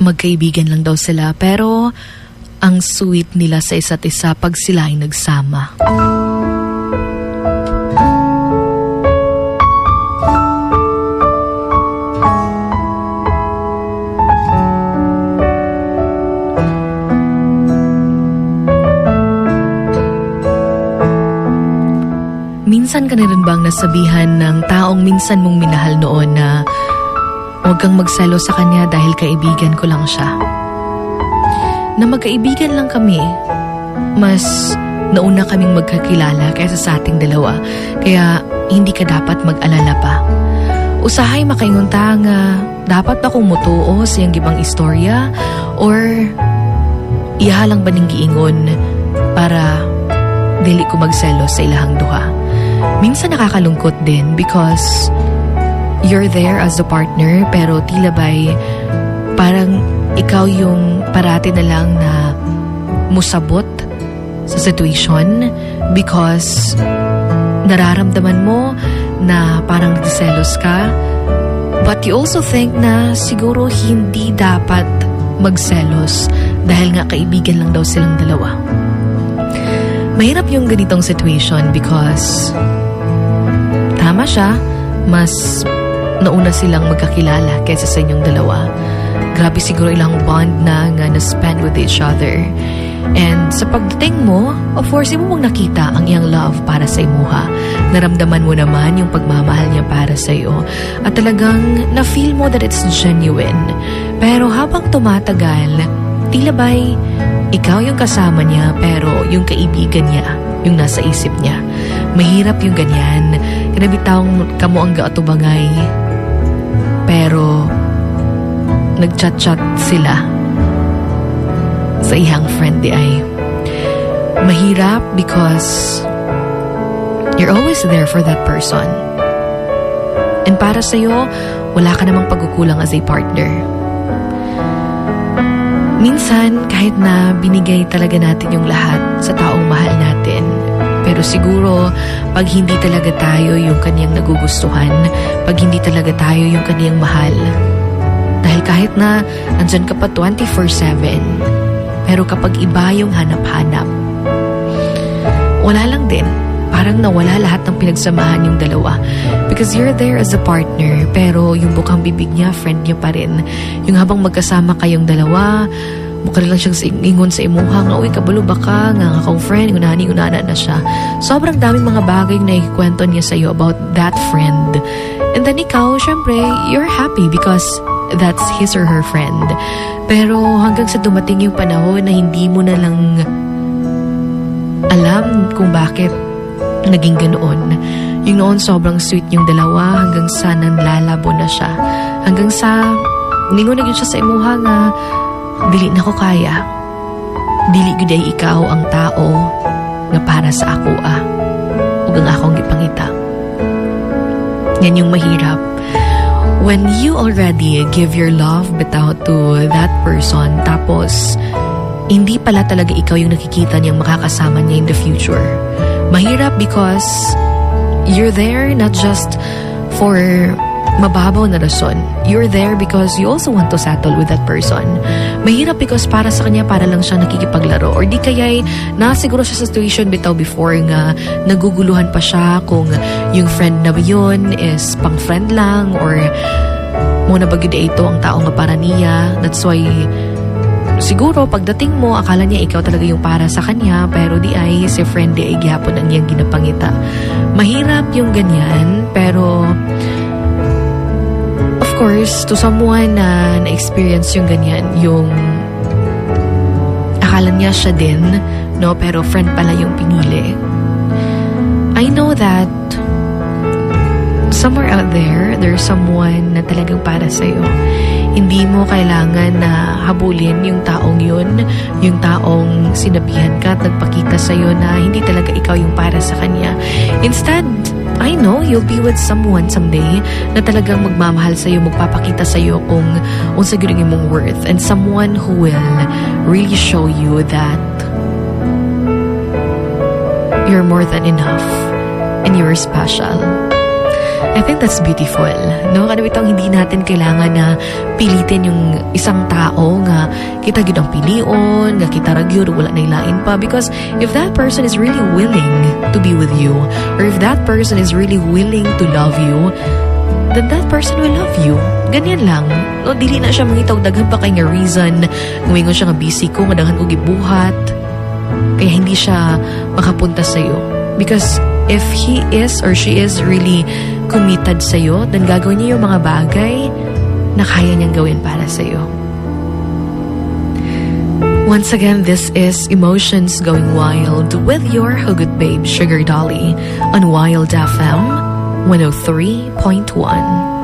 magkaibigan lang daw sila pero ang sweet nila sa isa't isa pag sila ay nagsama. Minsan ka na rin bang nasabihan ng taong minsan mong minahal noon na huwag kang magselo sa kanya dahil kaibigan ko lang siya? Na magkaibigan lang kami, mas nauna kaming magkakilala kaysa sa ating dalawa, kaya hindi ka dapat mag-alala pa. Usahay makaingunta nga, dapat ba kong mutuo sa iyang gibang istorya or ihalang ba ning giingon para dili ko magselo sa ilahang duha? Minsan nakakalungkot din because you're there as a partner pero tila ba'y parang ikaw yung parati na lang na musabot sa situation because nararamdaman mo na parang nagsiselos ka but you also think na siguro hindi dapat magselos dahil nga kaibigan lang daw silang dalawa. Mahirap yung ganitong situation because tama siya, mas nauna silang magkakilala kaysa sa inyong dalawa. Grabe siguro ilang bond na nga na-spend with each other. And sa pagdating mo, of course, mo mong nakita ang iyang love para sa imuha. Naramdaman mo naman yung pagmamahal niya para sa iyo. At talagang na-feel mo that it's genuine. Pero habang tumatagal, tila ba'y ikaw yung kasama niya pero yung kaibigan niya yung nasa isip niya. Mahirap yung ganyan. Kinabitawang kamo ang gaatubangay. Pero nagchat-chat sila sa ihang friend di ay. Mahirap because you're always there for that person. And para sa'yo, wala ka namang pagkukulang as a partner. Minsan, kahit na binigay talaga natin yung lahat sa taong mahal natin, pero siguro, pag hindi talaga tayo yung kaniyang nagugustuhan, pag hindi talaga tayo yung kaniyang mahal, dahil kahit na andyan ka pa 24-7, pero kapag iba yung hanap-hanap, wala lang din. Parang nawala lahat ng pinagsamahan yung dalawa. Because you're there as a partner, pero yung bukang bibig niya, friend niya pa rin. Yung habang magkasama kayong dalawa, mukha siyang ingon sa imuha nga, uy, kabalo ba ka? Nga nga kong friend, unani, unana na siya. Sobrang daming mga bagay na ikwento niya sa'yo about that friend. And then ikaw, syempre, you're happy because that's his or her friend. Pero hanggang sa dumating yung panahon na hindi mo na lang alam kung bakit naging ganoon. Yung noon sobrang sweet yung dalawa hanggang sa nanlalabo na siya. Hanggang sa ningon na gyud siya sa imuha nga dili na ko kaya. Dili gyud ikaw ang tao nga para sa ako ah. Ug ang akong gipangita. Yan yung mahirap. When you already give your love bitaw to that person tapos hindi pala talaga ikaw yung nakikita niyang makakasama niya in the future. Mahirap because you're there not just for mababaw na rason. You're there because you also want to settle with that person. Mahirap because para sa kanya para lang siya nakikipaglaro or di kaya'y nasiguro siya sa situation bitaw before nga naguguluhan pa siya kung yung friend na yun is pang friend lang or muna bagid ito ang tao nga para niya. That's why Siguro pagdating mo, akala niya ikaw talaga yung para sa kanya, pero di ay si friend di ay gihapon ang iyang ginapangita. Mahirap yung ganyan, pero course, to someone na na-experience yung ganyan, yung akala niya siya din, no, pero friend pala yung pinili. I know that somewhere out there, there's someone na talagang para sa'yo. Hindi mo kailangan na habulin yung taong yun, yung taong sinabihan ka at nagpakita sa'yo na hindi talaga ikaw yung para sa kanya. Instead, I know you'll be with someone someday na talagang magmamahal sa'yo, magpapakita sa'yo kung unsa gyud ang imong worth and someone who will really show you that you're more than enough and you're special. I think that's beautiful. No? Ano itong hindi natin kailangan na pilitin yung isang tao nga kita gyud ang pilion, nga kita ra gyud wala na ilain pa because if that person is really willing to be with you or if that person is really willing to love you, then that person will love you. Ganyan lang. No, dili na siya mangitaw daghan pa kay nga reason. Ngumingon siya nga busy ko, madaghan ko gibuhat. Kaya hindi siya makapunta sa iyo. Because if he is or she is really committed sa iyo, then gagawin niya yung mga bagay na kaya niyang gawin para sa iyo. Once again, this is Emotions Going Wild with your Hugot Babe Sugar Dolly on Wild FM 103.1.